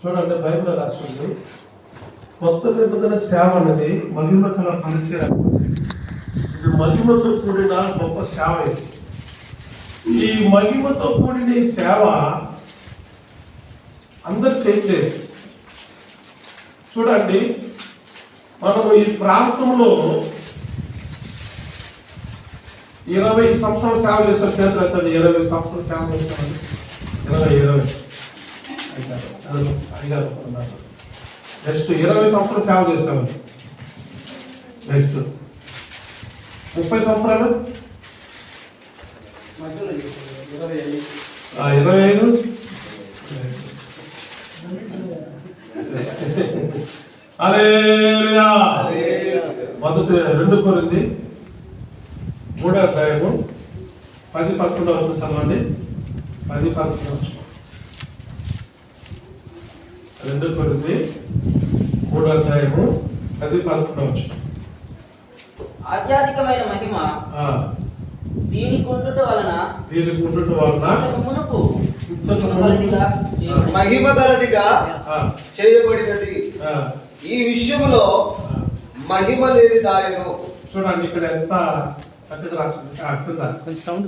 చూడండి బైబిల్ రాస్తుంది? కొత్త నిబంధన సేవ అనేది మహిమ కల పరిచయం. ఇది మహిమతో కూడిన గొప్ప సేవ ఇది. ఈ మహిమతో కూడిన ఈ సేవ అందరు చేయలేదు చూడండి మనము ఈ ప్రాంతంలో ఇరవై సంవత్సరాలు సేవ చేసిన చేతులు ఇరవై సంవత్సరాలు సేవ చేస్తామండి ఇరవై ఇరవై. నెక్స్ట్ ఇరవై సంవత్సరాలు సేవ చేశామండి నెక్స్ట్ ముప్పై సంవత్సరాలు? ఇరవై ఐదు. హల్లెలూయా. మొదటి రెండు కోరింది. మూడో అధ్యాయము. పది పదకొండు వచ్చిన చదవండి. పది పదకొండు. రెండు కోరింది మూడో అధ్యాయము పది పదకొండు వచ్చిన ఆధ్యాత్మికమైన మహిమ దీనికి ఉండుట వలన దీనికి ఉండటం వలన మునుపు. మహిమ గలదిగా చేయబడినది. ఆ, ఈ విషయంలో. మహిమ లేని దాయను చూడండి ఇక్కడ ఎంత చక్కగా రాసింది ఆ, కింద కొంచెం సౌండ్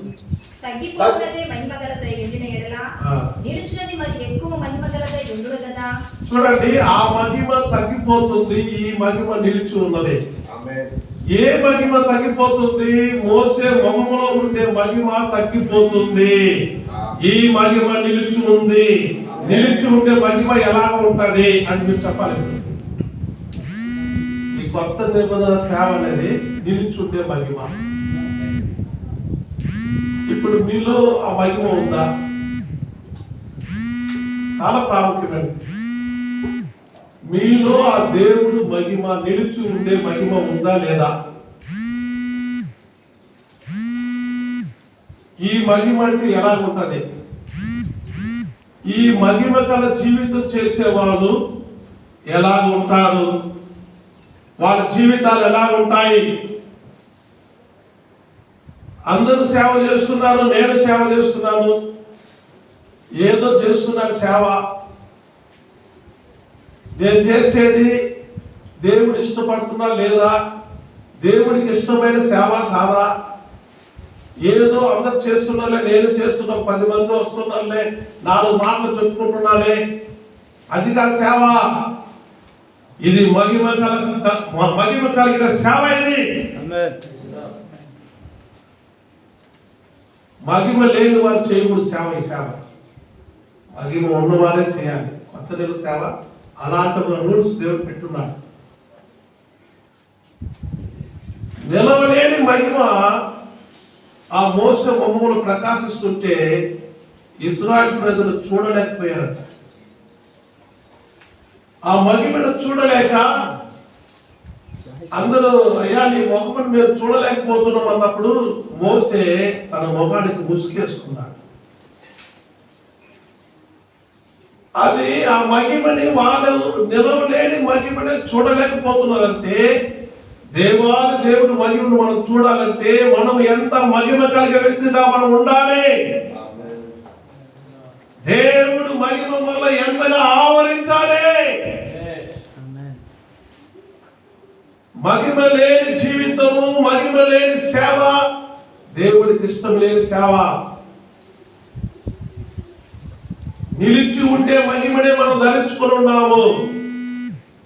తగ్గిపోతున్నదే మహిమ గలదై ఎండిన ఎడల. ఆ. నిలిచినది మరి ఎక్కువ మహిమ గలదై ఉండును కదా చూడండి ఆ మహిమ తగ్గిపోతుంది ఈ మహిమ నిలిచి ఉన్నది. ఏ మహిమ తగ్గిపోతుంది? మోసే మొహములో ఉండే మహిమ తగ్గిపోతుంది. ఈ మహిమ నిలిచి ఉంది. నిలిచి ఉండే మహిమ ఎలా ఉంటది అని మీరు చెప్పాలి. ఈ కొత్త నిబంధన సేవ అనేది నిలిచి ఉండే మహిమ. ఇప్పుడు మీలో ఆ మహిమ ఉందా? చాలా ప్రాముఖ్యమైనది మీలో ఆ దేవుడు మహిమ నిలిచి ఉండే మహిమ ఉందా లేదా? ఈ మహిమ అంటే ఎలా ఉంటుంది ఈ మహిమ గల జీవితం చేసే వాళ్ళు ఎలా ఉంటారు వాళ్ళ జీవితాలు ఎలా ఉంటాయి అందరూ సేవ చేస్తున్నారు నేను సేవ చేస్తున్నాను. ఏదో చేస్తున్నాను సేవ. నేను చేసేది దేవుడు ఇష్టపడుతున్నా లేదా? దేవుడికి ఇష్టమైన సేవ కాదా? ఏదో అందరు చేస్తున్నాలే నేను చేస్తున్నా పది మంది వస్తున్నాలే నాలుగు మాటలు చెప్పుకుంటున్నాలే. అది కాదు సేవ. ఇది మహిమ కల మహిమ కలిగిన సేవ ఇది. మహిమ లేని వారు చేయకూడదు సేవ ఈ సేవ. మహిమ ఉన్నవారే చేయాలి. కొత్త దేవుడు సేవ అలాంటి రూల్స్ దేవుడు పెట్టున్నాడు. నిలవలేని మహిమ ఆ మోస బొమ్మలు ప్రకాశిస్తుంటే ఇస్రాయల్ ప్రజలు చూడలేకపోయారట. ఆ మహిమను చూడలేక అందరూ అయ్యా నీ మొహమును మేము చూడలేకపోతున్నాం అన్నప్పుడు మోసే తన మొహానికి ముసుగేసుకున్నాడు. అది ఆ మహిమని వాళ్ళు నిలవలేని మహిమని చూడలేకపోతున్నారంటే దేవాది దేవుడి మహిమను మనం చూడాలంటే మనం ఎంత మహిమ కలిగే వ్యక్తిగా మనం ఉండాలి. దేవుడు మహిమ వల్ల ఎంతగా ఆవరించాలి మహిమ లేని జీవితము మహిమ లేని సేవ దేవుడికి ఇష్టం లేని సేవ. నిలిచి ఉండే మహిమనే మనం ధరించుకొని ఉన్నాము.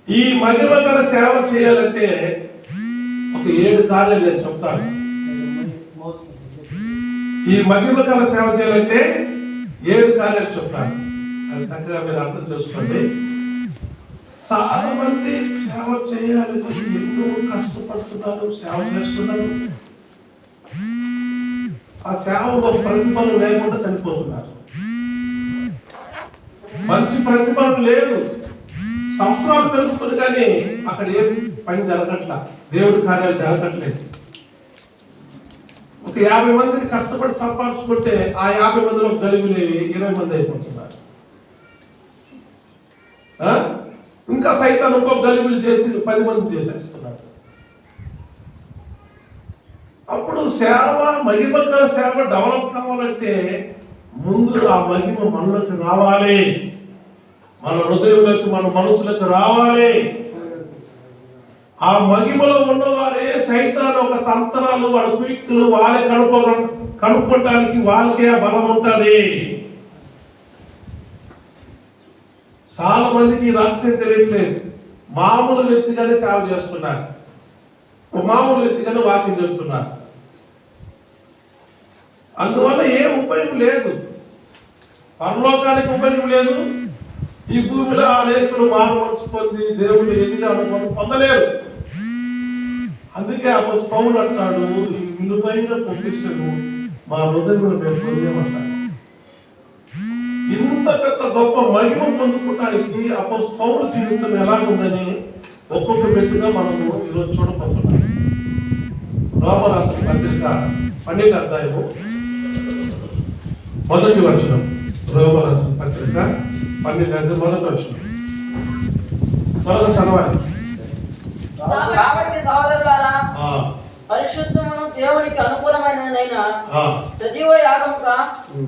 ఈ మహిమ గల సేవ చేయాలంటే ఒక ఏడు కార్యాలు నేను చెప్తాను. ఈ మహిమ గల సేవ చేయాలంటే ఏడు కార్యాలు చెప్తాను. అది చక్కగా మీరు అర్థం చేసుకోండి. చాలా మంది సేవ చేయాలని కానీ ఎన్నో కష్టపడుతున్నారు సేవ చేస్తున్నారు. ఆ సేవలో ప్రతిఫలం లేకుండా చనిపోతున్నారు. మంచి ప్రతిఫలం లేదు. సంవత్సరాలు పెరుగుతుంది కానీ అక్కడ ఏం పని జరగట్ల దేవుడి కార్యాలు జరగట్లేదు. ఒక యాభై మందిని కష్టపడి సంపాదించుకుంటే ఆ యాభై మందిలో గలిబిలేవి ఇరవై మంది అయిపోతున్నారు. ఇంకా సైతాన్ని ఇంకో గలిబిలు చేసి పది మంది చేసేస్తున్నారు. అప్పుడు సేవ మహిమ సేవ డెవలప్ కావాలంటే ముందు ఆ మహిమ మనలోకి రావాలి. మన హృదయంలోకి మన మనసులకు రావాలి. ఆ మహిమలో ఉన్నవారే సైతాన్ ఒక తంత్రాలు వాడి కుయుక్తులు వాళ్ళే కనుక్కో కనుక్కోవటానికి వాళ్ళకే ఆ బలం ఉంటుంది. చాలా మందికి ఈ రహస్యం తెలియట్లేదు మామూలు వ్యక్తిగానే సేవ చేస్తున్నారు. ఒక మామూలు వ్యక్తిగానే వాకింగ్ చెప్తున్నారు అందువల్ల ఏ ఉపయోగం లేదు. పరలోకానికి ఉపయోగం లేదు. ఈ భూమిలో అనేకులు మానవలసి పొంది దేవుడు ఎదిగా అనుకోని పొందలేరు అందుకే అప్పుడు పౌలు అంటాడు ఈ విలువైన పొజిషన్ మా హృదయంలో మేము పొందేమంటాడు ఇంత పెద్ద గొప్ప మహిమ పొందుకోవడానికి అప్పుడు పౌరు జీవితం ఎలాగుందని ఒక్కొక్క వ్యక్తిగా మనము ఈరోజు చూడబోతున్నాం. రోమరాసిన పత్రిక పన్నెండు అధ్యాయము మొదటి వచనం. రోమరాసిన పత్రిక పన్నెండు అధ్యాయం మొదటి వచనం. త్వరగా చదవాలి పరిశుద్ధమును దేవునికి అనుకూలమైనదైన. సజీవ యాగముగా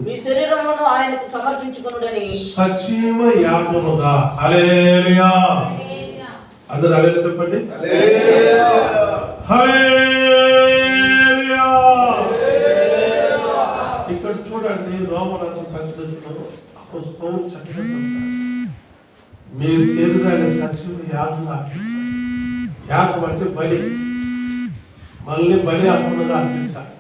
మీ శరీరమును ఆయనకు సమర్పించుకునుడని సజీవ యాగముగా హల్లెలూయా హల్లెలూయా. అందరూ హల్లెలూయా చెప్పండి హల్లెలూయా. హల్లెలూయా ఇక్కడ చూడండి రోమరాజు చక్కగా చెప్తాడు. మీ శరీరాన్ని సజీవ యాగం యాగం అంటే బలి మళ్ళీ బలి అర్పణగా అర్పించాలి.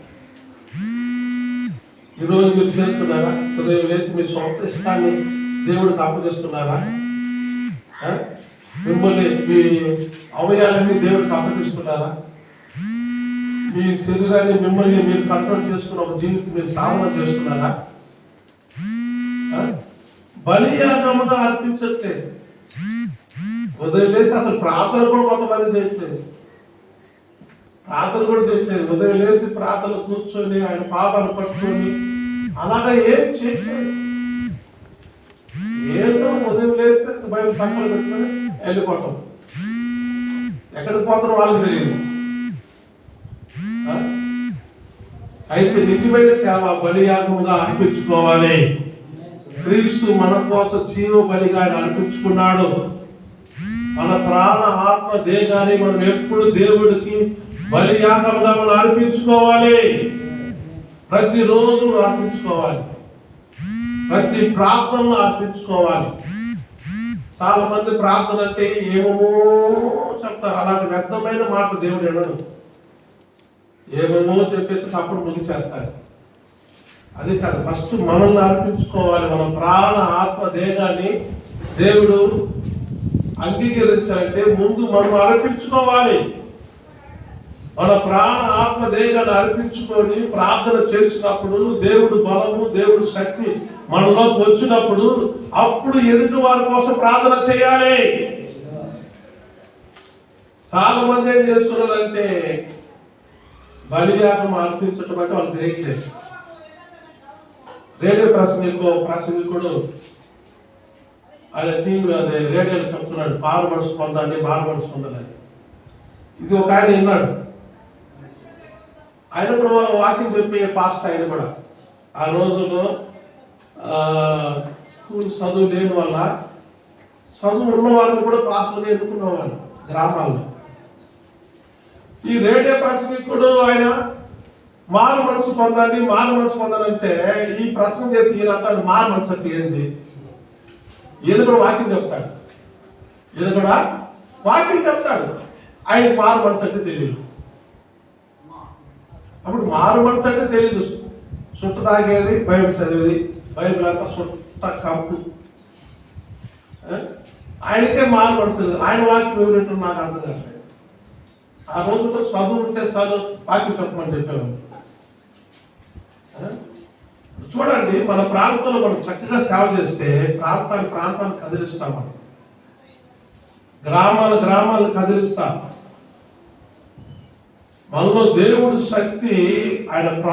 ఈరోజు మీరు చేస్తున్నారా ఉదయం లేచి మీ సొంత ఇష్టాన్ని దేవుడికి అప్పగిస్తున్నారా మిమ్మల్ని మీ అవయాలన్నీ దేవుడికి అప్పగిస్తున్నారా మీ శరీరాన్ని మిమ్మల్ని మీరు కంట్రోల్ చేసుకున్న ఒక జీవితం మీరు సాధన చేస్తున్నారా బలి బలియాగముగా అర్పించట్లేదు. ఉదయం లేసి అసలు ప్రార్థన కూడా కొంతమంది చేయట్లేదు. ప్రార్థన కూడా చేయట్లేదు. ఉదయం లేచి ప్రార్థన కూర్చొని ఆయన పాపను పట్టుకొని అలాగా ఏం చేయట్లేదు. ఏదో ఉదయం లేస్తే బయట సంకలు పెట్టుకొని వెళ్ళిపోతాం. ఎక్కడికి పోతారో వాళ్ళకి తెలియదు. అయితే నిజమైన సేవ బలియాగముగా అర్పించుకోవాలి. క్రీస్తు మన కోసం జీవ బలిగా ఆయన అర్పించుకున్నాడు. మన ప్రాణ ఆత్మ దేహాన్ని మనం ఎప్పుడు దేవుడికి బలియాగముగా మనం అర్పించుకోవాలి. ప్రతిరోజు అర్పించుకోవాలి. ప్రతి ప్రార్థనలు అర్పించుకోవాలి. చాలా మంది ప్రార్థన అంటే ఏమేమో చెప్తారు. అలాంటి వ్యర్థమైన మాట దేవుడు ఎనడు ఏమేమో చెప్పేసి అప్పుడు ముగిచేస్తారు అది కాదు. ఫస్ట్ మనల్ని అర్పించుకోవాలి. మన ప్రాణ ఆత్మ దేహాన్ని దేవుడు అంగీకరించాలంటే ముందు మనం అర్పించుకోవాలి. మన ప్రాణ ఆత్మ దేహాన్ని అర్పించుకొని ప్రార్థన చేసినప్పుడు దేవుడు బలము దేవుడు శక్తి మనలోకి వచ్చినప్పుడు అప్పుడు ఎదుటి వారి కోసం ప్రార్థన చేయాలి. చాలా మంది ఏం చేస్తున్నారంటే బలియాగం అర్పించటం అంటే వాళ్ళు తెలియట్లేదు రేడియో ప్రసంగికో ప్రసంగికుడు ఆయన టీవీ అదే రేడియోలో చెప్తున్నాడు పాలు మనసు పాలు ఇది ఒక ఆయన విన్నాడు. ఆయన కూడా వాకింగ్ చెప్పే పాస్ట్ ఆయన కూడా. ఆ రోజుల్లో స్కూల్ చదువు లేని వల్ల చదువు ఉన్న వాళ్ళు కూడా పాస్టులుగా ఎన్నుకునేవాళ్ళు గ్రామాల్లో. ఈ రేడియో ప్రసంగికుడు ఆయన మారు మనసు పొందండి మారు మనసు పొందాలంటే ఈ ప్రశ్న చేసి ఈయన అంటాడు మారు మనసు అంటే ఏంది? ఈయన కూడా వాక్యం చెప్తాడు. ఈయన కూడా చెప్తాడు. ఆయన మారు మనసు అంటే తెలియదు. అప్పుడు మారు మనసు అంటే తెలియదు సుట్ట తాగేది బైబిల్ చదివేది బైబిల్ అంతా సుట్ట కప్పు ఆయనకే మారు పడుతుంది ఆయన వాక్యం ఎవరంటే నాకు అర్థం కాలేదు ఆ రోజుతో చదువు ఉంటే చదువు వాక్యం చెప్పమని చెప్పేవాళ్ళు చూడండి మన ప్రాంతంలో మనం చక్కగా సేవ చేస్తే ప్రాంతాన్ని ప్రాంతాన్ని కదిలిస్తాం మనం. గ్రామాలు గ్రామాలను కదిలిస్తాం. మనలో దేవుడి శక్తి ఆయన ప్రభ